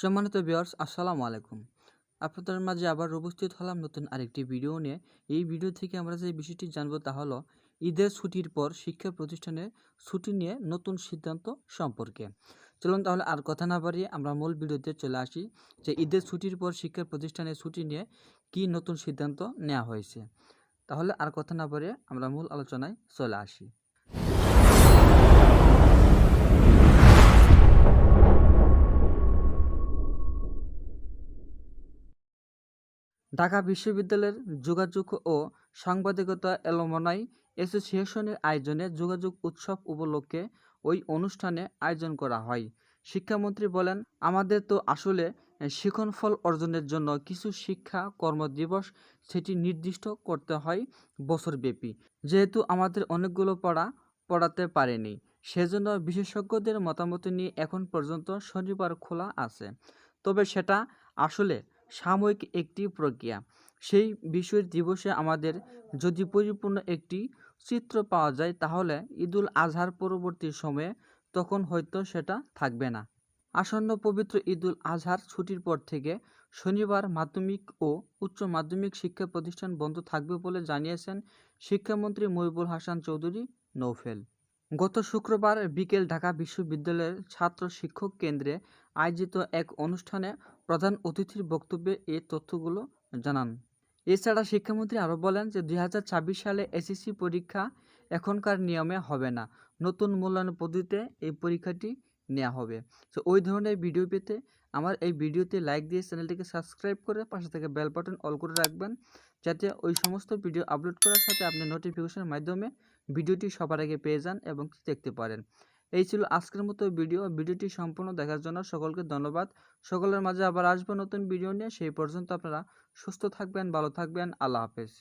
সম্মানিত ভিউয়ার্স, আসসালামু আলাইকুম। আপনাদের মাঝে আবার উপস্থিত হলাম নতুন আরেকটি ভিডিও নিয়ে। এই ভিডিও থেকে আমরা যে বিষয়টি জানব তা হলো ঈদের ছুটির পর শিক্ষা প্রতিষ্ঠানে ছুটি নিয়ে নতুন সিদ্ধান্ত সম্পর্কে। চলুন তাহলে আর কথা না বাড়িয়ে আমরা মূল ভিডিওতে চলে আসি যে ঈদের ছুটির পর শিক্ষা প্রতিষ্ঠানে ছুটি নিয়ে কী নতুন সিদ্ধান্ত নেওয়া হয়েছে। তাহলে আর কথা না বাড়িয়ে আমরা মূল আলোচনায় চলে আসি। ঢাকা বিশ্ববিদ্যালয়ের যোগাযোগ ও সাংবাদিকতা এলমনাই অ্যাসোসিয়েশনের আয়োজনে যোগাযোগ উৎসব উপলক্ষে ওই অনুষ্ঠানে আয়োজন করা হয়। শিক্ষামন্ত্রী বলেন, আমাদের তো আসলে শিক্ষণফল অর্জনের জন্য কিছু শিক্ষা কর্মদিবস সেটি নির্দিষ্ট করতে হয় বছরব্যাপী। যেহেতু আমাদের অনেকগুলো পড়া পড়াতে পারেনি, সেজন্য বিশেষজ্ঞদের মতামত নিয়ে এখন পর্যন্ত শনিবার খোলা আছে। তবে সেটা আসলে সাময়িক একটি প্রক্রিয়া। সেই বিশেষ দিবসে আমাদের যদি পরিপূর্ণ একটি চিত্র পাওয়া যায়, তাহলে ঈদুল আজহার পরবর্তী সময়ে তখন হয়তো সেটা থাকবে না। আসন্ন পবিত্র ঈদুল আজহার ছুটির পর থেকে শনিবার মাধ্যমিক ও উচ্চ মাধ্যমিক শিক্ষা প্রতিষ্ঠান বন্ধ থাকবে বলে জানিয়েছেন শিক্ষামন্ত্রী মহিবুল হাসান চৌধুরী, নৌফেল। গত শুক্রবার বিকেল ঢাকা বিশ্ববিদ্যালয়ের ছাত্র শিক্ষক কেন্দ্রে আয়োজিত এক অনুষ্ঠানে প্রধান অতিথির বক্তব্যে এ তথ্যগুলো জানান। এছাড়া শিক্ষামন্ত্রী আরও বলেন যে, দুই হাজার ছাব্বিশ সালে এসএসসি পরীক্ষা এখনকার নিয়মে হবে না। নতুন মূল্যায়ন পদ্ধতিতে এই পরীক্ষাটি নেওয়া হবে। তো ওই ধরনের ভিডিও পেতে আমার এই ভিডিওতে লাইক দিয়ে চ্যানেলটিকে সাবস্ক্রাইব করে পাশে থেকে বেল বাটন অল করে রাখবেন, যাতে ওই সমস্ত ভিডিও আপলোড করার সাথে আপনি নোটিফিকেশনের মাধ্যমে ভিডিওটি সবার আগে পেয়ে যান এবং দেখতে পারেন। এই ছিল আজকের মতো ভিডিও ভিডিওটি সম্পূর্ণ দেখার জন্য সকলকে ধন্যবাদ। সকলের মাঝে আবার আসব নতুন ভিডিও নিয়ে। সেই পর্যন্ত আপনারা সুস্থ থাকবেন, ভালো থাকবেন। আল্লাহ হাফেজ।